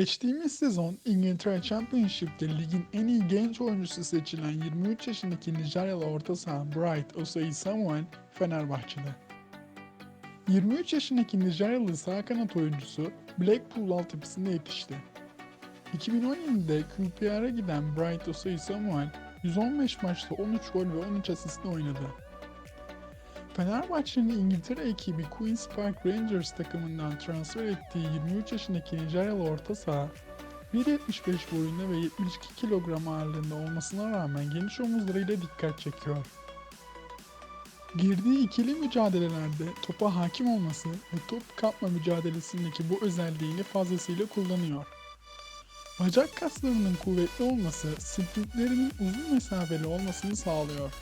Geçtiğimiz sezon İngiltere Championship'te ligin en iyi genç oyuncusu seçilen 23 yaşındaki Nijeryalı orta saha Bright Osayi Samuel Fenerbahçe'de. 23 yaşındaki Nijeryalı sağ kanat oyuncusu Blackpool altyapısında yetişti. 2017'de QPR'a giden Bright Osayi Samuel 115 maçta 13 gol ve 13 asistle oynadı. Fenerbahçe'nin İngiltere ekibi Queen's Park Rangers takımından transfer ettiği 23 yaşındaki Nijeryalı orta saha 1.75 boyunda ve 72 kilogram ağırlığında olmasına rağmen geniş omuzlarıyla dikkat çekiyor. Girdiği ikili mücadelelerde topa hakim olması ve top kapma mücadelesindeki bu özelliğini fazlasıyla kullanıyor. Bacak kaslarının kuvvetli olması, sprintlerinin uzun mesafeli olmasını sağlıyor.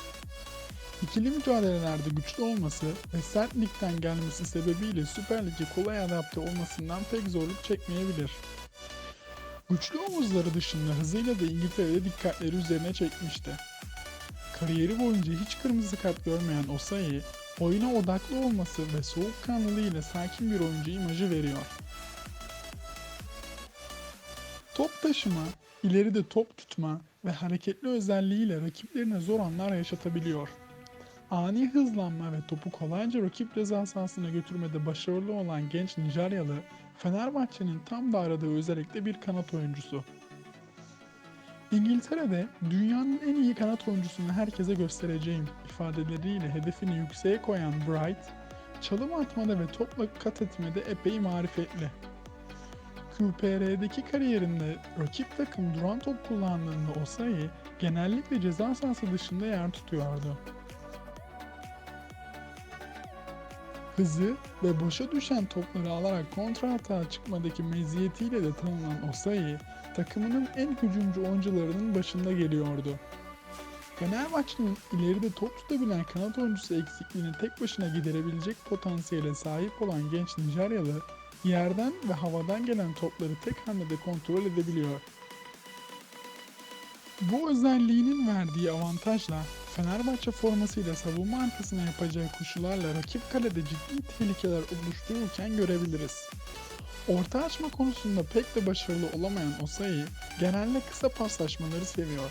İkili mücadelelerde güçlü olması ve sert ligden gelmesi sebebiyle Süper Lig'e kolay adapte olmasından pek zorluk çekmeyebilir. Güçlü omuzları dışında hızıyla da İngiltere'de dikkatleri üzerine çekmişti. Kariyeri boyunca hiç kırmızı kart görmeyen Osayi, oyuna odaklı olması ve soğukkanlılığıyla sakin bir oyuncu imajı veriyor. Top taşıma, ileride top tutma ve hareketli özelliğiyle rakiplerine zor anlar yaşatabiliyor. Ani hızlanma ve topu kolayca rakip ceza sahasına götürmede başarılı olan genç Nijeryalı, Fenerbahçe'nin tam da aradığı özellikle bir kanat oyuncusu. İngiltere'de dünyanın en iyi kanat oyuncusunu herkese göstereceğim ifadeleriyle hedefini yükseğe koyan Bright, çalım atmada ve topla kat etmede epey marifetli. QPR'deki kariyerinde rakip takım duran top kullandığında Osayi genellikle ceza sahası dışında yer tutuyordu. Hızı ve boşa düşen topları alarak kontra atağa çıkmadaki meziyetiyle de tanınan Osayi, takımının en hücumcu oyuncularının başında geliyordu. Fenerbahçe'nin ileride top tutabilen kanat oyuncusu eksikliğini tek başına giderebilecek potansiyele sahip olan genç Nijeryalı, yerden ve havadan gelen topları tek hamlede kontrol edebiliyor. Bu özelliğinin verdiği avantajla Fenerbahçe formasıyla savunma arkasına yapacağı koşularla rakip kalede ciddi tehlikeler oluştururken görebiliriz. Orta açma konusunda pek de başarılı olamayan Osayi genelde kısa paslaşmaları seviyor.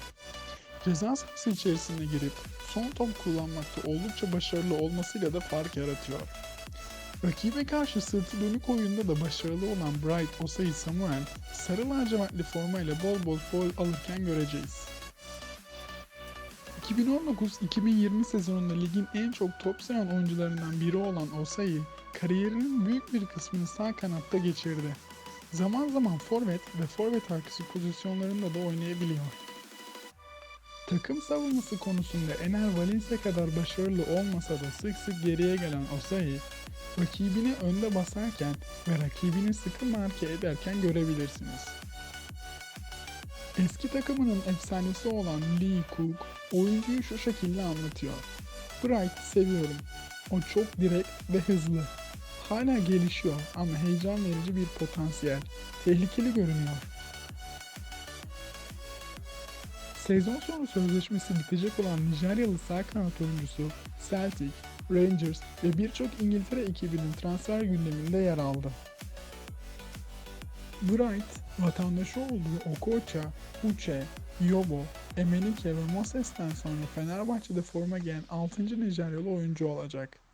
Ceza sahası içerisine girip son top kullanmakta oldukça başarılı olmasıyla da fark yaratıyor. Rakibe karşı sırtı dönük oyunda da başarılı olan Bright Osayi Samuel, sarı lacivertli formayla bol bol foul alırken göreceğiz. 2019-2020 sezonunda ligin en çok top sayan oyuncularından biri olan Osayi, kariyerinin büyük bir kısmını sağ kanatta geçirdi. Zaman zaman forvet ve forvet arkası pozisyonlarında da oynayabiliyor. Takım savunması konusunda Ener Valencia kadar başarılı olmasa da sık sık geriye gelen Osayi, rakibini önde basarken ve rakibini sıkı marke ederken görebilirsiniz. Eski takımının efsanesi olan Lee Cook oyuncuyu şu şekilde anlatıyor. Bright seviyorum. O çok direkt ve hızlı. Hala gelişiyor ama heyecan verici bir potansiyel. Tehlikeli görünüyor. Sezon sonu sözleşmesi bitecek olan Nijeryalı sağ kanat oyuncusu Celtic, Rangers ve birçok İngiltere ekibinin transfer gündeminde yer aldı. Bright, vatandaşı olduğu Okocha, Uche, Yobo, Emenike ve Moses'ten sonra Fenerbahçe'de forma giyen 6. Nijeryalı oyuncu olacak.